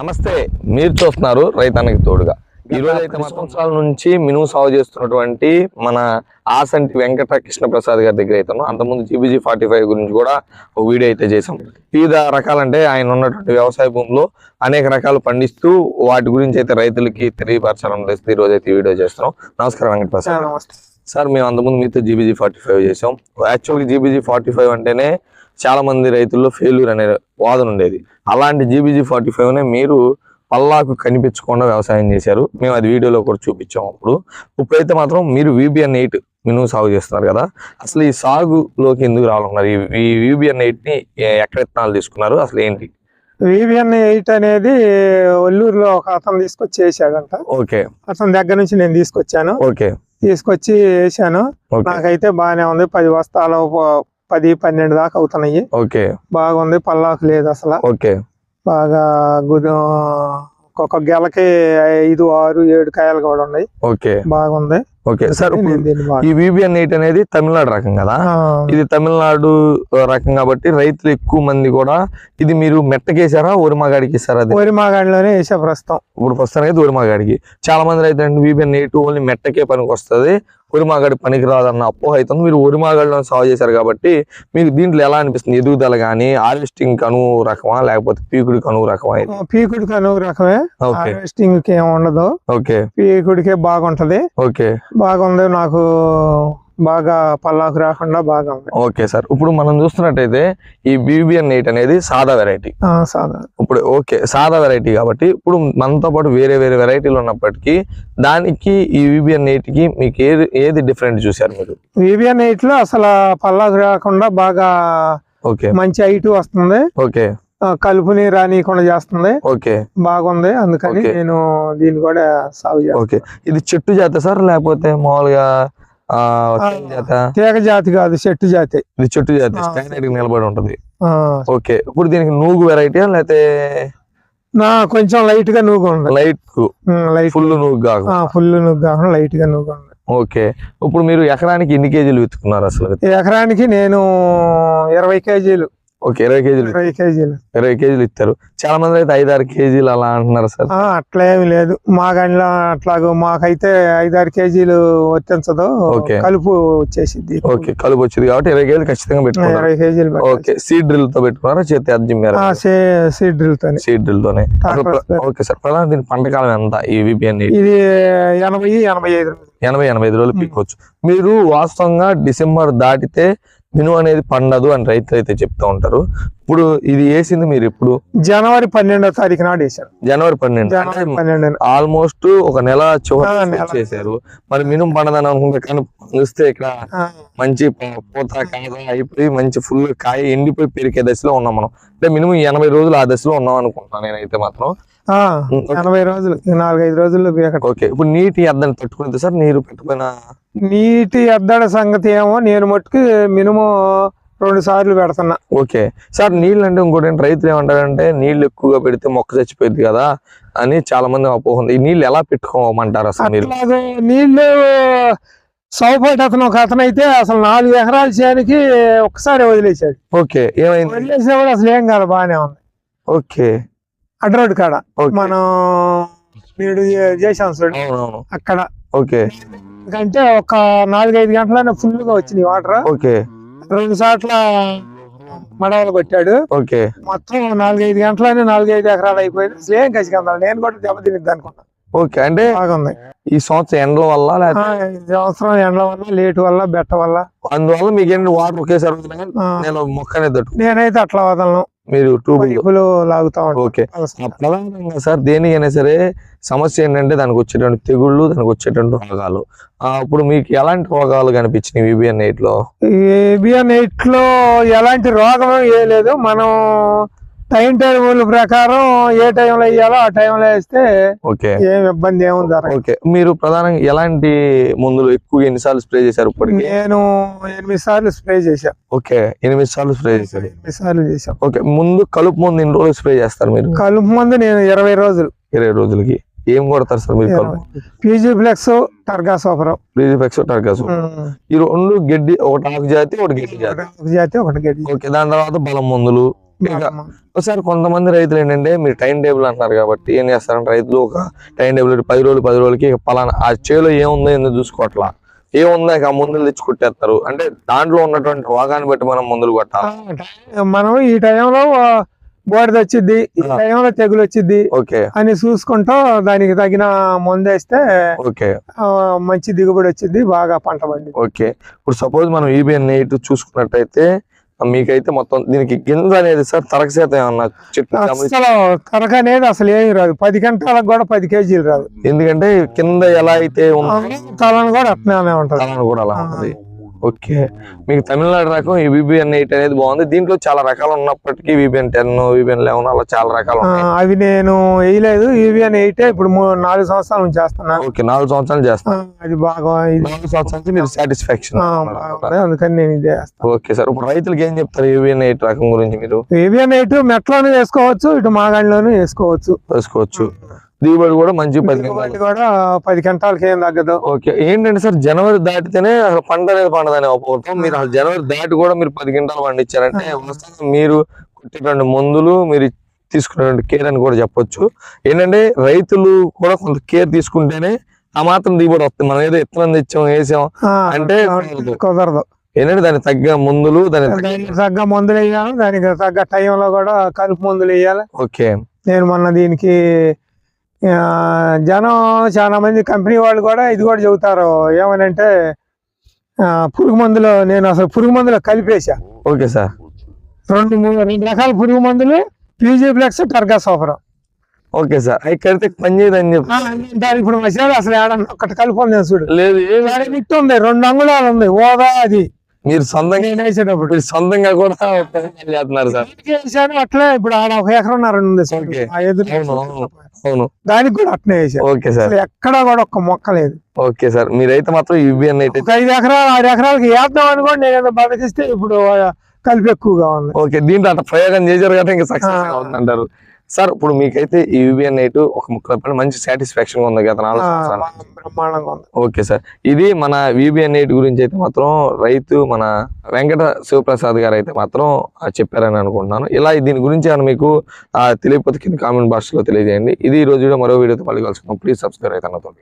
నమస్తే మీరు చూస్తున్నారు రైతానికి తోడుగా. ఈ రోజు అయితే సంవత్సరాల నుంచి మినుము సాగు చేస్తున్నటువంటి మన ఆసంటి వెంకట కృష్ణ ప్రసాద్ గారి దగ్గర అయితే అంతకుముందు జీబీజీ ఫార్టీ ఫైవ్ గురించి కూడా ఒక వీడియో అయితే చేసాం వివిధ రకాలంటే ఆయన ఉన్నటువంటి వ్యవసాయ భూమిలో అనేక రకాలు పండిస్తూ వాటి గురించి అయితే రైతులకి తెలియపరచాలని తెలిస్తే ఈ రోజు అయితే వీడియో చేస్తున్నాం. నమస్కారం వెంకట ప్రసాద్ సార్ మేము అంతకుముందు మీతో జీబీజీ ఫార్టీ ఫైవ్ చేసాం యాక్చువల్గా జీబీజీ ఫార్టీ ఫైవ్ అంటేనే చాలా మంది రైతుల్లో ఫెయిల్యూర్ అనే వాదన ఉండేది. అలాంటి జీబీజీ ఫార్టీ ఫైవ్నే మీరు పల్లాకు కనిపించకుండా వ్యవసాయం చేశారు. మేము అది వీడియోలో కూడా చూపించాం అప్పుడు. ఇప్పుడైతే మాత్రం మీరు వీబిఎన్ ఎయిట్ మినుము సాగు చేస్తున్నారు కదా. అసలు ఈ సాగులోకి ఎందుకు రావాలన్నారు? ఈ వీబిఎన్ ఎయిట్ని ఎ- ఎక్కడ విత్తనాలు తీసుకున్నారు? అసలు ఏంటి? వివిఎన్ ఎయిట్ అనేది ఒల్లూరులో ఒక అతను తీసుకొచ్చి వేసాడంట. ఓకే. అతని దగ్గర నుంచి నేను తీసుకొచ్చాను. ఓకే. తీసుకొచ్చి వేసాను. నాకైతే బాగానే ఉంది. పది బస్తాలు పది పన్నెండు దాకా అవుతున్నాయి. ఓకే. బాగుంది పల్లాకు లేదు అసలు. ఓకే. బాగా గుది ఒక్కొక్క గెలకి ఐదు ఆరు ఏడు కాయలు కూడా ఉన్నాయి. ఓకే. బాగుంది. ఓకే సార్ ఈ వీబిఎన్ ఎయిట్ అనేది తమిళనాడు రకం కదా? ఇది తమిళనాడు రకం కాబట్టి రైతులు ఎక్కువ మంది కూడా ఇది మీరు మెట్టకేసారా ఒరిమాగాడికి ఇస్తారా అది? వరి మాగాడిలోనే వేసా ప్రస్తుతం. ఇప్పుడు ప్రస్తుతానికి అయితే ఒరిమాగాడికి చాలా మంది రైతులు వీబిఎన్ ఎయిట్ ఓన్లీ మెట్టకే పనికి వస్తుంది ఒరిమాగాడి పనికి రాదన్న అపోహ అవుతుంది మీరు ఒరిమాగాడిలో సాగు చేశారు కాబట్టి మీకు దీంట్లో ఎలా అనిపిస్తుంది? ఎదుగుదల కానీ హార్వెస్టింగ్ కనువు రకమా లేకపోతే పీకుడి కనువు రకమా ఇది? పీకుడికి అనువు రకమే. హార్వెస్టింగ్కి ఏం ఉండదు. ఓకే. పీకుడికే బాగుంటది. ఓకే. బాగుంది. నాకు బాగా పల్లాకు రాకుండా బాగా ఉంది. Okay sir. ఇప్పుడు మనం చూస్తున్నట్టయితే ఈ బీబిఎన్ ఎయిట్ అనేది సాదా వెరైటీ సాదా. ఇప్పుడు ఓకే సాదా వెరైటీ కాబట్టి ఇప్పుడు మనతో పాటు వేరే వేరే వెరైటీలు ఉన్నప్పటికీ దానికి ఈ విబిఎన్ ఎయిట్కి మీకు ఏది ఏది డిఫరెంట్ చూశారు మీరు? వివిఎన్ ఎయిట్లో అసలు పల్లాకు రాకుండా బాగా ఓకే. మంచి హైట్ వస్తుంది. ఓకే. కలుపుని రానియకుండా చేస్తుంది. ఓకే. బాగుంది. అందుకని. నేను దీన్ని కూడా సాగు ఓకే. ఇది చెట్టు జాత సార్ లేకపోతే మామూలుగా ఆ, చెట్టు జాత? తీగ జాతి కాదు చెట్టు జాతి. ఇది చెట్టు జాతి. స్టాండర్డ్ నిలబడి ఉంటది. ఓకే. ఇప్పుడు దీనికి నూగు వెరైటీ లేకపోతే నా కొంచెం లైట్గా నూగు ఉంది లైట్ లైట్ ఫుల్ నూగు కాదు ఫుల్ నూగు కాకుండా లైట్గా నూగు ఉంది ఓకే. ఇప్పుడు మీరు ఎకరానికి ఎన్ని కేజీలు విత్తుకున్నారు అసలు? ఎకరానికి నేను ఇరవై కేజీలు. ఓకే ఇరవై కేజీలు ఇరవై కేజీలు. ఇరవై కేజీలు ఇస్తారు చాలా మంది అయితే ఐదారు కేజీలు అలా అంటున్నారు సార్. అట్లా ఏమి లేదు. మా గండ్ల అట్లాగో మాకైతే ఐదారు కేజీలు వర్తించదు ఓకే. కలుపు వచ్చేసింది ఓకే కలుపు వచ్చింది కాబట్టి ఇరవై కేజీలు ఖచ్చితంగా పెట్టుకున్నారు. ఇరవై కేజీలు ఓకే సీడ్ డ్రిల్తో పెట్టుకున్నారా చేతి అర్జిమ్మారా సీడ్ డ్రిల్ తోని సీడ్ డ్రిల్ తోనే. ఓకే సార్ ప్రధాన దీని పంట కాలం ఎంత ఈ విపిఎన్ ఇది ఎనభై ఎనభై ఐదు. ఎనభై ఎనభై ఐదు రోజులు పీక్కోవచ్చు మీరు వాస్తవంగా డిసెంబర్ దాటితే మినుము అనేది పండదు అని రైతులు అయితే చెప్తూ ఉంటారు. ఇప్పుడు ఇది వేసింది మీరు ఇప్పుడు జనవరి పన్నెండో తారీఖు నాడు వేశారు. జనవరి పన్నెండు. పన్నెండు ఆల్మోస్ట్ ఒక నెల చివరి. చేశారు. మరి మినుము పండదని అనుకుంటే కానీ చూస్తే ఇక్కడ మంచి పూత అయిపోయి మంచి ఫుల్ కాయ ఎండిపోయి పెరిగే దశలో ఉన్నాం మనం. అంటే మినిమం ఎనభై రోజులు ఆ దశలో ఉన్నాం అనుకుంటున్నాను నేనైతే మాత్రం. ఎనభై రోజులు నాలుగైదు రోజుల్లో ఓకే ఇప్పుడు నీటి అద్దని తట్టుకుంది సార్ నీరు పెట్టుకున్న నీటి ఎద్దడ సంగతి ఏమో నేను మట్టుకు మినిమం రెండు సార్లు పెడుతున్నా. ఓకే. సార్ నీళ్ళు అంటే ఇంకోటి రైతులు ఏమంటారంటే నీళ్ళు ఎక్కువగా పెడితే మొక్క చచ్చిపోయింది కదా అని చాలా మంది అపోహ ఉంది. ఈ నీళ్ళు ఎలా పెట్టుకోమంటారు అసలు నీళ్ళు సౌపేట అతను ఒక అతను అయితే అసలు నాలుగు ఎకరాల చేనికి ఒక్కసారి వదిలేశాడు. ఓకే ఏమైంది? వదిలేసినా కూడా అసలు ఏం కాదు బాగానే ఉంది. ఓకే. అడ్రోడ్ కాడ. ఓకే. మనం వీడు చే- చేశాం చూడు. అవునవును. అక్కడ. ఓకే. అంటే ఒక నాలుగైదు గంటలనే ఫుల్గా వచ్చినాయి వాటర్. ఓకే. రెండు సార్ల మడవలు కొట్టాడు. ఓకే. మొత్తం నాలుగైదు గంటలనే నాలుగైదు ఎకరాలు అయిపోయింది. అసలు ఏం కసికందాలి. నేను కూడా దెబ్బతినిద్ది అనుకున్నా. ఓకే. అంటే బాగుంది. ఈ సంవత్సరం ఎండల వల్ల సంవత్సరం ఎండల వల్ల లేటు వల్ల బెట్ట వల్ల. అందువల్ల మీకు ఏంటి వాటర్ ఒకేసారి నేను మొక్కనే తట్టు నేనైతే అట్లా వదలను. మీరు ట్యూబ్ పైపులు లాగుతా ఓకే. ప్రధానంగా సార్ దేనికైనా సరే సమస్య ఏంటంటే దానికి వచ్చేటువంటి తెగుళ్ళు దానికి వచ్చేటువంటి రోగాలు. ఆ, ఇప్పుడు మీకు ఎలాంటి రోగాలు కనిపించినాయి విబిఎన్ ఎయిట్లో? బిఎన్ ఎయిట్లో ఎలాంటి రోగం ఏ లేదు. మనం టైం టేబుల్ ప్రకారం ఏ టైంలో వేయాలో ఆ టైంలో వేస్తే ఓకే ఏం ఇబ్బంది ఏముంది. ఓకే మీరు ప్రధానంగా ఎలాంటి మందులు ఎక్కువ ఎన్నిసార్లు స్ప్రే చేశారు ఇప్పటికి? నేను ఎనిమిది సార్లు స్ప్రే చేశా. ఓకే ఎనిమిది సార్లు స్ప్రే చేశారు. ఎనిమిది సార్లు చేశాం. ఓకే ముందు కలుపు ముందు ఎన్ని రోజులు స్ప్రే చేస్తారు మీరు? కలుపు మందు నేను ఇరవై రోజులు. ఇరవై రోజులకి. ఏం కొడతారు సార్ మీరు పీజీ ఫ్లెక్స్ టర్గా సోపరం ప్రీజిఫెక్స్ టర్గాసు ఈ రెండు గడ్డి ఒకటి ఆకు జాతి ఒకటి గడ్డి జాతి. ఒక జాతి ఒకటి గడ్డి ఓకే దాని తర్వాత బలం మందులు. ఒకసారి కొంతమంది రైతులు ఏంటంటే మీరు టైం టేబుల్ అంటున్నారు కాబట్టి ఏం చేస్తారంటే రైతులు ఒక టైం టేబుల్ పది రోజులు పది రోజులకి పలానా ఆ చేలో ఏముందో ఎందుకు చూసుకోవట్లా. ఏముందో ఇక మందులు తెచ్చి కొట్టేస్తారు. అంటే దాంట్లో ఉన్నటువంటి రోగాన్ని బట్టి మనం మందులు కొట్టాలి. మనం ఈ టైంలో బోర్డు వచ్చింది ఈ. టైంలో తెగులు వచ్చింది ఓకే. అని చూసుకుంటూ దానికి తగిన మందు వేస్తే ఓకే. మంచి దిగుబడి వచ్చింది బాగా పంట పండి ఓకే. ఇప్పుడు సపోజ్ మనం E ఈబిఎన్ ఎయిట్ చూసుకున్నట్టయితే మీకైతే మొత్తం దీనికి గింజ అనేది సార్ తరగ శాతం ఏమన్నా చెట్టు అసలు తరక అనేది అసలు ఏమి రాదు. పది గంటలకు కూడా పది కేజీలు రాదు. ఎందుకంటే కింద ఎలా అయితే తలను కూడా అట్నే ఉంటది. తలను కూడా అలా ఉంది ఓకే. మీకు తమిళనాడు రకం ఈ విబిఎన్ ఎయిట్ అనేది బాగుంది. దీంట్లో చాలా రకాలు ఉన్నప్పటికీ విబిఎన్ టెన్ విబిఎన్ లెవెన్ అలా చాలా రకాలు అవి నేను వేయలేదు. ఈవీఎన్ ఎయిటే ఇప్పుడు నాలుగు సంవత్సరాల నుంచి చేస్తున్నాను ఓకే నాలుగు సంవత్సరాలు చేస్తాను అది బాగా నాలుగు సంవత్సరాల మీరు సాటిస్ఫాక్షన్. అందుకని నేను ఇది చేస్తాను ఓకే సార్ ఇప్పుడు రైతులకి ఏం చెప్తారు ఈవీఎన్ ఎయిట్ రకం గురించి మీరు? ఈవీఎన్ ఎయిట్ మెట్లోనూ వేసుకోవచ్చు ఇటు మాగాడిలోనూ వేసుకోవచ్చు. వేసుకోవచ్చు. దిగుబడి కూడా మంచి పది దిగుబడి కూడా పది గంటలకి ఏం తగ్గదు. ఓకే ఏంటంటే సార్ జనవరి దాటితేనే అసలు పంట అనేది పండదని అపోతాం మీరు అసలు జనవరి దాటి కూడా మీరు పది గంటలు పండించారంటే మీరు కొట్టేటువంటి మందులు మీరు తీసుకునేటువంటి కేర్ అని కూడా చెప్పొచ్చు. ఏంటంటే రైతులు కూడా కొంత కేర్ తీసుకుంటేనే ఆ మాత్రం దిగుబడి వస్తుంది. మనం ఏదో ఇత్తనం తెచ్చాం వేసాం అంటే కుదరదు. ఏంటంటే దానికి తగ్గ మందులు దానికి తగ్గ- మందులు వేయాలి దానికి తగ్గ టైంలో కూడా కలుపు మందులు వేయాలి. ఓకే. నేను మొన్న దీనికి జనం చాలా మంది కంపెనీ వాళ్ళు కూడా ఇది కూడా చెబుతారు. ఏమనంటే పురుగు మందులు నేను అసలు పురుగు మందులు కలిపేసా ఓకే సార్. రెండు మూడు రెండు రకాల పురుగు మందులు పీజీ ఫ్లెక్స్ టర్గా సోఫర్. Okay sir. అవి కడితే పని చేయదని చెప్పి దానికి ఇప్పుడు మసాలా అసలు ఏడన్నా ఒక్కటి కలిపి ఉంది చూడు. లేదు ఉంది రెండు అంగుళాలు ఉంది ఓదా అది. మీరు సొంతంగా వేసేటప్పుడు. సొంతంగా కూడా చేస్తున్నారు సార్. వేసాను అట్లే ఇప్పుడు ఆడ ఒక ఎకరన్నర ఉంది సార్. అవును, దానికి కూడా అట్నే వేసాను ఓకే సార్. ఎక్కడా కూడా ఒక్క మొక్క లేదు. Okay sir. మీరైతే మాత్రం యూబిఎన్ అయితే ఒక ఐదు ఎకరాలు ఆరు ఎకరాలకి వేద్దాం అనుకోండి నేను బతికిస్తే ఇప్పుడు కలిపి ఎక్కువగా ఉంది. ఓకే దీంట్లో అట్లా ప్రయోగం చేశారు కాబట్టి ఇంకా సక్సెస్. అవుతుందంటారు సార్ ఇప్పుడు మీకైతే ఈ యూబిఎన్ ఎయిట్ ఒక ముక్కల మంచి సాటిస్ఫాక్షన్ ఉంది గత నాలుగు ఓకే సార్. ఇది మన విబిఎన్ ఎయిట్ గురించి అయితే మాత్రం రైతు మన వెంకట శివప్రసాద్ గారు అయితే మాత్రం చెప్పారని అనుకుంటున్నాను. ఇలా దీని గురించి ఏమైనా మీకు ఆ, తెలియకపోతే కింద కామెంట్ బాక్స్లో తెలియజేయండి. ఇది ఈ రోజు మరో వీడియోతో మళ్ళీ కలుసుకుందాం. ప్లీజ్ సబ్స్క్రైబ్ అయితే అన్నతో